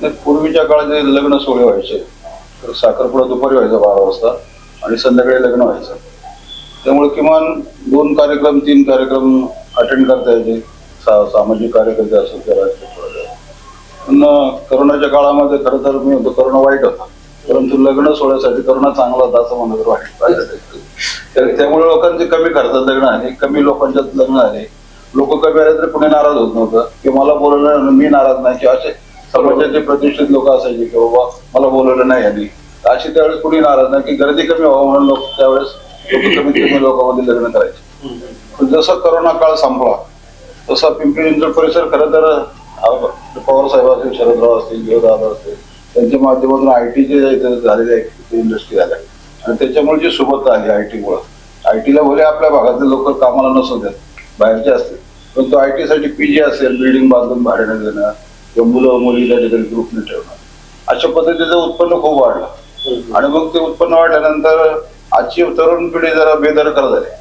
नाही, पूर्वीच्या काळात जे लग्न सोहळे व्हायचे तर साखरपुडा दुपारी व्हायचा बारा वाजता आणि संध्याकाळी लग्न व्हायचं. त्यामुळे किमान दोन कार्यक्रम तीन कार्यक्रम अटेंड करता यायचे. सा सामाजिक कार्यकर्ते असेल त्या राजकीय पण करोनाच्या काळामध्ये खरं तर मी होतो करोना वाईट होता. परंतु लग्न सोहळ्यासाठी करोना चांगला होता असं म्हणलं तर वाईट वाटत तर त्यामुळे लोकांचे कमी खर्चात लग्न आले कमी लोकांच्यात लग्न आले. लोक कमी आले तरी कुणी नाराज होत नव्हतं. की मला बोलवलं मी नाराज नाही की असे समाजाचे प्रतिष्ठित लोक असायचे की बाबा मला बोलवलं नाही यांनी अशी त्यावेळेस कुणी नाराज नाही की गर्दी कमी व्हावं म्हणून लोक त्यावेळेस कमीत कमी लोकांमध्ये लग्न करायचे. पण जसं करोना काळ संपला तसा पिंपरी चिंचवड परिसर खरं तर पवार साहेब असतील शरदराव असतील देवदादा असतील त्यांच्या माध्यमातून आय टी जे झालेले इंडस्ट्री झाल्या आणि त्याच्यामुळे जी सोबत आली आय टीमुळं आय टीला भले आपल्या भागातले लोक कामाला नसू देत बाहेरचे असतील पण तो आय टी साठी पी जी असेल बिल्डिंग बांधून भाड्याने देणं किंवा मुलं मुली त्या ठिकाणी ग्रुपने ठेवणं अशा पद्धतीचं उत्पन्न खूप वाढलं. आणि मग ते उत्पन्न वाढल्यानंतर आजची तरुण पिढी जरा बेदरकार झाली.